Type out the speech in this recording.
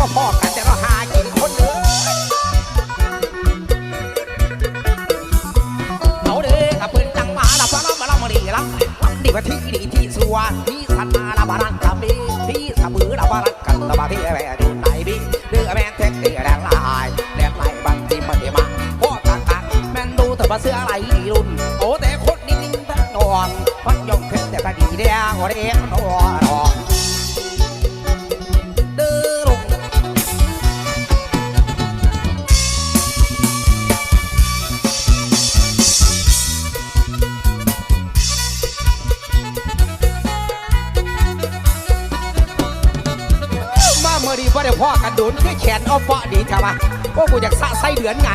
ก็พ่อกันแต่เราหากินคนเด้อเอาเด้อกับปืนจังมาละพระเรามาเรามาดีละดีกว่าที่ดีที่สวที่สันนาละบารันกับบีที่สะบือละบารันกันตะบาที่แม่ดูไหนบีเดือแม่เทคเดือแดงลายแดงลายบันทีมันเดมาพ่อตากันแม่นดูแต่มาเสื้ออะไรรุ่นโอ้แต่คนนิ่งๆทั้งนอนพันยงเพชรแต่พอดีแดงหัวแดงนอน มื่อดีพ่อเดี๋ยวพ่อกันดุนคือแขนเอาเปาะดีจ้าวะพวกกูอยากสะไส้เดือนไง